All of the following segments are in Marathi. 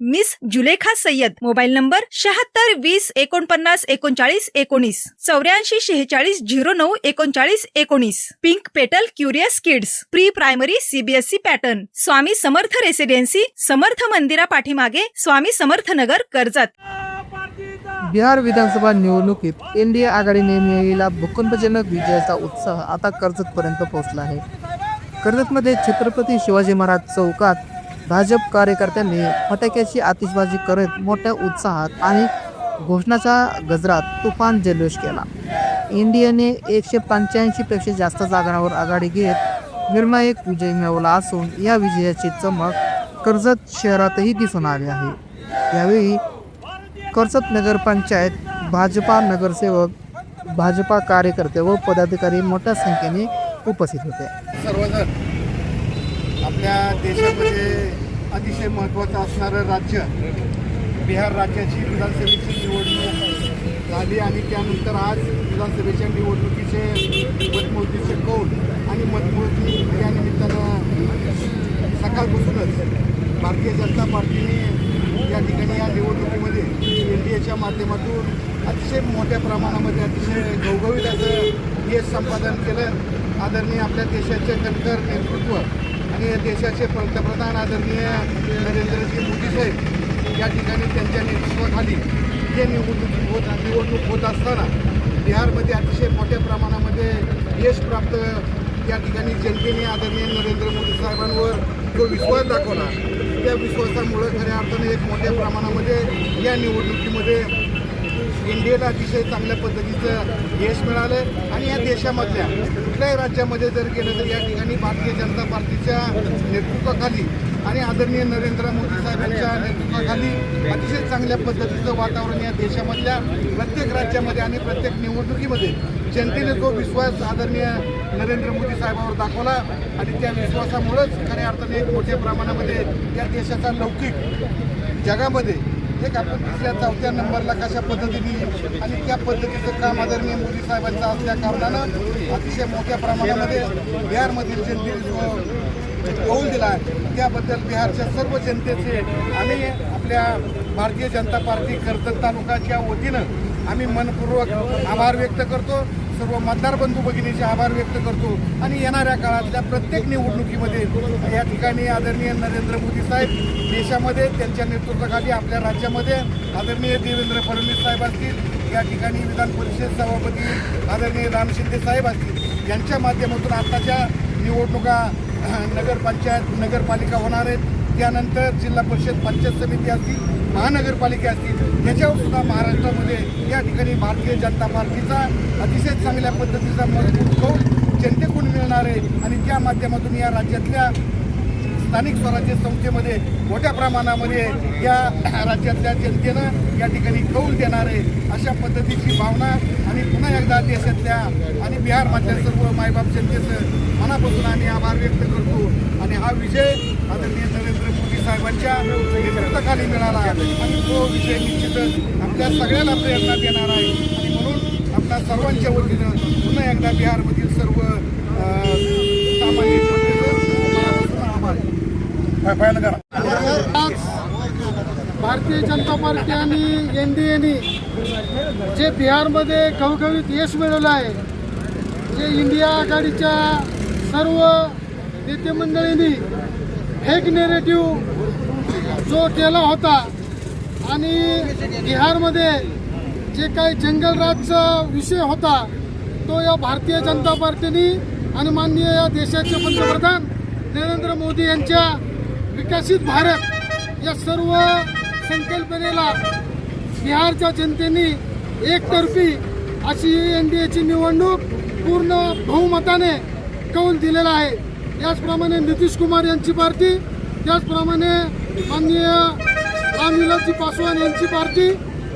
Miss Zulekha Sayyad. Mobile number शहात्तर वीस एकोणपन्नास एकोणचाळीस एकोणीस. चौऱ्याऐंशी शेहेचाळीस झिरो नऊ एकोणचाळीस एकोणीस. Pink petal curious kids. Pre primary CBSE pattern. Swami Samarth residency. Samarth मंदिरा पाठीमागे स्वामी समर्थ नगर कर्जत. बिहार विधानसभा निवडणुकीत एन डी ए आघाडीने मिळालेला भूकंपजनक विजयाचा उत्साह आता कर्जतपर्यंत पोहोचला आहे. कर्जतमध्ये छत्रपती शिवाजी महाराज चौकात भाजप कार्यकर्त्यांनी फटाक्याची आतिषबाजी करत मोठ्या उत्साहात आणि घोषणाच्या गजरात तुफान जल्लोष केला. इंडियाने एकशे पंच्याऐंशीपेक्षा जास्त जागांवर आघाडी घेत निर्णायक विजय मिळवला असून या विजयाची चमक कर्जत शहरातही दिसून आली आहे. यावेळी कर्जत नगरपंचायत भाजपा नगरसेवक भाजपा कार्यकर्ते व पदाधिकारी मोठ्या संख्येने उपस्थित होते. सर्वजण आपल्या देशामध्ये अतिशय महत्त्वाचं असणारं राज्य बिहार राज्याची विधानसभेची निवडणूक झाली आणि त्यानंतर आज विधानसभेच्या निवडणुकीचे मतमोजणीचे कौल आणि मतमोजणी या निमित्तानं सकाळपासूनच भारतीय जनता पार्टीने या ठिकाणी या निवडणुकीमध्ये एन डी एच्या माध्यमातून अतिशय मोठ्या प्रमाणामध्ये अतिशय घवघवीत असं यश संपादन केलं. आदरणीय आपल्या देशाचे कणकर नेतृत्व माननीय देशाचे पंतप्रधान आदरणीय नरेंद्रजी मोदी साहेब या ठिकाणी त्यांच्या नेतृत्वाखाली हे निवडणूक होत निवडणूक होत असताना बिहारमध्ये अतिशय मोठ्या प्रमाणामध्ये यश प्राप्त या ठिकाणी जनतेने आदरणीय नरेंद्र मोदी साहेबांवर जो विश्वास दाखवला त्या विश्वासामुळं खऱ्या अर्थाने एक मोठ्या प्रमाणामध्ये या निवडणुकीमध्ये इंडियाला अतिशय चांगल्या पद्धतीचं यश मिळालं आणि या देशामधल्या कुठल्याही राज्यामध्ये जर गेलं तर या ठिकाणी भारतीय जनता पार्टीच्या नेतृत्वाखाली आणि आदरणीय नरेंद्र मोदी साहेबांच्या नेतृत्वाखाली अतिशय चांगल्या पद्धतीचं वातावरण या देशामधल्या प्रत्येक राज्यामध्ये आणि प्रत्येक निवडणुकीमध्ये जनतेने जो विश्वास आदरणीय नरेंद्र मोदी साहेबांवर दाखवला आणि त्या विश्वासामुळंच खऱ्या अर्थाने एक मोठ्या प्रमाणामध्ये या देशाचा लौकिक जगामध्ये एक आपण तिसऱ्या चौथ्या नंबरला कशा पद्धतीने आणि त्या पद्धतीचं काम आदरणीय मोदी साहेबांचं असल्या कारणानं अतिशय मोठ्या प्रमाणामध्ये बिहारमधील जनते जो कौल दिला आहे त्याबद्दल बिहारच्या सर्व जनतेचे आम्ही आपल्या भारतीय जनता पार्टी कर्जत तालुकाच्या वतीनं आम्ही मनपूर्वक आभार व्यक्त करतो. सर्व मतदार बंधू भगिनीचे आभार व्यक्त करतो. आणि येणाऱ्या काळातल्या प्रत्येक निवडणुकीमध्ये या ठिकाणी आदरणीय नरेंद्र मोदी साहेब देशामध्ये त्यांच्या नेतृत्वाखाली आपल्या राज्यामध्ये आदरणीय देवेंद्र फडणवीस साहेब असतील या ठिकाणी विधान परिषद सभापती आदरणीय राम शिंदे साहेब असतील यांच्या माध्यमातून आताच्या निवडणुका नगरपंचायत नगरपालिका होणार आहेत. त्यानंतर जिल्हा परिषद पंचायत समिती असतील महानगरपालिका असतील याच्यावर सुद्धा महाराष्ट्रामध्ये या ठिकाणी भारतीय जनता पार्टीचा अतिशय चांगल्या पद्धतीचा मजबूत कौल जनतेकडून मिळणार आहे? आणि त्या माध्यमातून या राज्यातल्या स्थानिक स्वराज्य संस्थेमध्ये मोठ्या प्रमाणामध्ये या राज्यातल्या जनतेनं या ठिकाणी कौल देणार आहे अशा पद्धतीची भावना आणि पुन्हा एकदा देशातल्या आणि बिहारमधल्या सर्व मायबाप जनतेचं मनापासून आम्ही आभार व्यक्त करतो. आणि हा विजय आदरणीय नरेंद्र साहेबांच्या नेतृत्वाखाली मिळाला आणि तो विषय निश्चितच आपल्या सगळ्यांना प्रेरणा देणार आहे. आणि म्हणून आपल्या सर्वांच्या वतीनं पुन्हा एकदा बिहारमधील सर्व सामान्य आज भारतीय जनता पार्टी आणि एन डी एने जे बिहारमध्ये खवखवीत यश मिळवलं आहे जे इंडिया आघाडीच्या सर्व नेतेमंडळींनी फेक नेरेटिव्ह जो केला होता. आणि बिहारमध्ये जे काही जंगलराजचा विषय होता तो या भारतीय जनता पार्टीने आणि माननीय या देशाचे पंतप्रधान नरेंद्र मोदी यांच्या विकसित भारत या सर्व संकल्पनेला बिहारच्या जनतेने एकतर्फी अशी एन डी एची निवडणूक पूर्ण बहुमताने कौल दिलेला आहे. त्याचप्रमाणे नितीश कुमार यांची पार्टी त्याचप्रमाणे माननीय रामविलासजी पासवान यांची पार्टी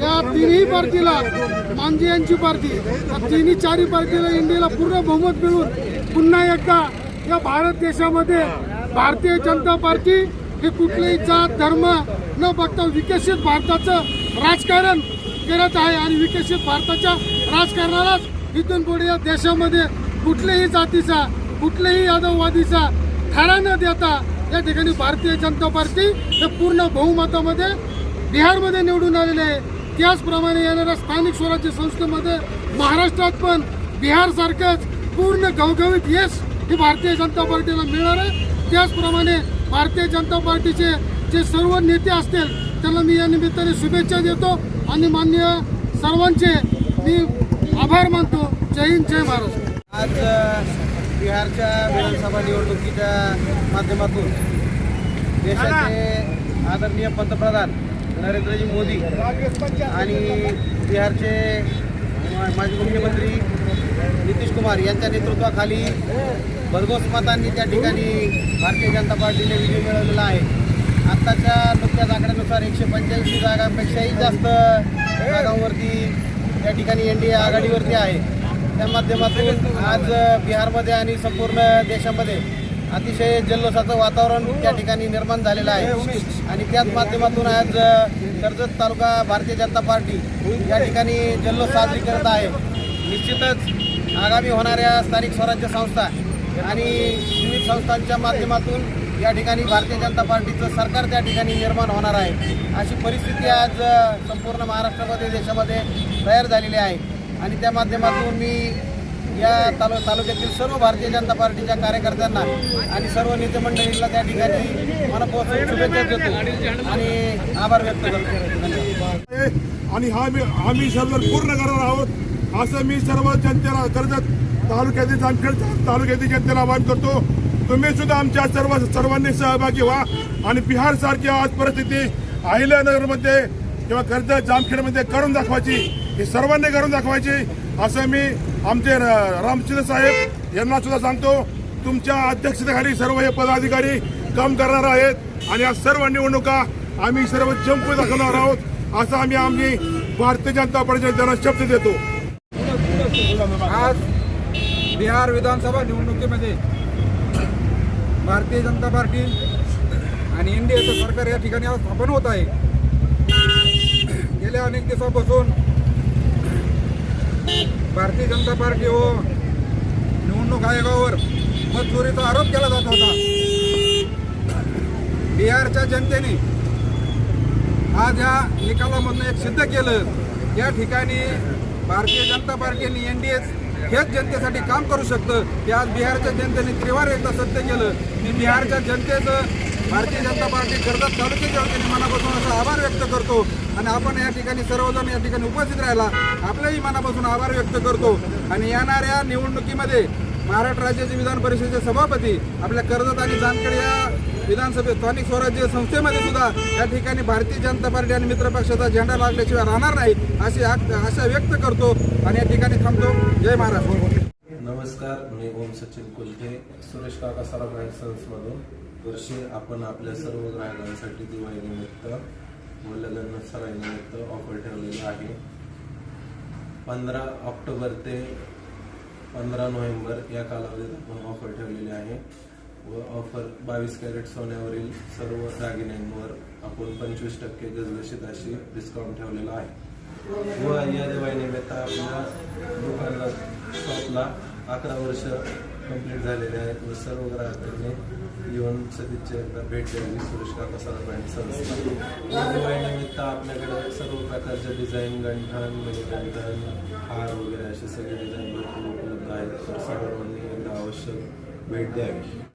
या तिन्ही पार्टीला मांझी यांची पार्टी या तिन्ही चारही पार्टीला इंडियाला पूर्ण बहुमत मिळून पुन्हा एकदा या भारत देशामध्ये भारतीय जनता पार्टी हे कुठलेही जात धर्म न बघता विकसित भारताचं राजकारण करत आहे आणि विकसित भारताच्या राजकारणालाच इथून पुढे या देशामध्ये कुठल्याही जातीचा कुठल्याही यादववादीचा थारा न देता या ठिकाणी भारतीय जनता पार्टी हे पूर्ण बहुमतामध्ये बिहारमध्ये निवडून आलेले आहे. त्याचप्रमाणे येणाऱ्या स्थानिक स्वराज्य संस्थेमध्ये महाराष्ट्रात पण बिहारसारखंच पूर्ण घवघवीत यश ही भारतीय जनता पार्टीला मिळणार आहे. त्याचप्रमाणे भारतीय जनता पार्टीचे जे सर्व नेते असतील त्यांना मी या निमित्ताने शुभेच्छा देतो आणि मान्य सर्वांचे मी आभार मानतो. जय हिंद जय महाराष्ट्र. आज बिहारच्या विधानसभा निवडणुकीच्या माध्यमातून देशाचे आदरणीय पंतप्रधान नरेंद्रजी मोदी आणि बिहारचे माजी मुख्यमंत्री नितीश कुमार यांच्या नेतृत्वाखाली भरघोस मतांनी त्या ठिकाणी भारतीय जनता पार्टीने विजय मिळवलेला आहे. आत्ताच्या नुकत्याच आकड्यानुसार एकशे पंच्याऐंशी जागांपेक्षाही जास्त जागांवरती त्या ठिकाणी एन डी ए आघाडीवरती आहे. त्या माध्यमातून आज बिहारमध्ये आणि संपूर्ण देशामध्ये अतिशय जल्लोषाचं वातावरण त्या ठिकाणी निर्माण झालेलं आहे. आणि त्याच माध्यमातून आज कर्जत तालुका भारतीय जनता पार्टी या ठिकाणी जल्लोष साजरी करत आहे. निश्चितच आगामी होणाऱ्या स्थानिक स्वराज्य संस्था आणि विविध संस्थांच्या माध्यमातून या ठिकाणी भारतीय जनता पार्टीचं सरकार त्या ठिकाणी निर्माण होणार आहे. अशी परिस्थिती आज संपूर्ण महाराष्ट्रामध्ये देशामध्ये तयार झालेली आहे. आणि त्या माध्यमातून मी या तालु तालुक्यातील सर्व भारतीय जनता पार्टीच्या कार्यकर्त्यांना आणि सर्व नेते मंडळींना त्या ठिकाणी मनपूर्वक शुभेच्छा देतो आणि आभार व्यक्त करतो. आणि हा मी आम्ही सर्व पूर्ण करणार आहोत असं मी सर्व जनतेला कर्जत तालुक्यातील जामखेड तालुक्यातील जनतेला आवाहन करतो. तुम्ही सुद्धा आमच्या सर्व सर्वांनी सहभागी व्हा आणि बिहार सारखी आज परिस्थिती अहिल्यानगरमध्ये किंवा कर्जत जामखेडमध्ये करून दाखवायची. हे सर्वांनी करून दाखवायची. असं मी आमचे रामचंद्र साहेब यांना सुद्धा सांगतो तुमच्या अध्यक्षतेखाली सर्व हे पदाधिकारी काम करणार आहेत आणि या सर्व निवडणुका आम्ही सर्व जंप दाखवणार आहोत असं आम्ही आम्ही भारतीय जनता पार्टीच्या त्यांना शब्द देतो. आज बिहार विधानसभा निवडणुकीमध्ये भारतीय जनता पार्टी आणि एन डी एचं सरकार या ठिकाणी आज स्थापन होत आहे. गेल्या अनेक दिवसापासून भारतीय जनता पार्टी व निवडणूक आयोगावर मतचोरीचा आरोप केला जात होता. बिहारच्या जनतेने आज या निकालामधनं एक सिद्ध केलं या ठिकाणी भारतीय जनता पार्टीने एन डी हेच जनतेसाठी काम करू शकतं. ते आज बिहारच्या जनतेने त्रिवार एकदा सत्य केलं. की बिहारच्या जनतेचं भारतीय जनता पार्टी कर्जत तालुक्याच्या वतीने मला आभार व्यक्त करतो आणि आपण या ठिकाणी सर्वजण या ठिकाणी उपस्थित राहिला. आपल्याही मनापासून आभार व्यक्त करतो. आणि येणाऱ्या निवडणुकीमध्ये महाराष्ट्र राज्याचे विधान परिषदेचे सभापती आपल्या कर्जत आणि जानखेड या विधानसभेत स्थानिक स्वराज्य संस्थेमध्ये सुद्धा या ठिकाणी भारतीय जनता पार्टी आणि मित्र पक्षाचा झेंडा लागल्याशिवाय राहणार नाही अशी आशा व्यक्त करतो आणि या ठिकाणी थांबतो. जय महाराष्ट्र. नमस्कार मी ओम सचिन कुलटे सुरेश काका सराफ अँड सन्समधून वर्षी आपण आपल्या सर्व ग्राहकांसाठी दिवाळीनिमित्त व लग्न सराईनिमित्त ऑफर ठेवलेलं आहे. पंधरा ऑक्टोबर ते पंधरा नोव्हेंबर या कालावधीत आपण ऑफर ठेवलेली आहे. व ऑफर बावीस कॅरेट सोन्यावरील सर्व दागिन्यांवर आपण पंचवीस टक्के गजगशीत अशी डिस्काउंट ठेवलेला आहे. व या दिवाळीनिमित्त आपल्या दुकानात शॉपला अकरा वर्ष कंप्लीट झालेले आहेत. व सर्व ग्राहकांनी येऊन सदिच्छा एकदा भेट द्यावी सुरेश काका सर अँड संस्था दिवाळीनिमित्त आपल्याकडे सर्व प्रकारचे डिझाईन गंठण मणिगंठण म्हणजे हार वगैरे असे सगळे डिझाईन भरपूर उपलब्ध आहेत. तर सर्वांनी एकदा आवश्यक भेट द्यावी.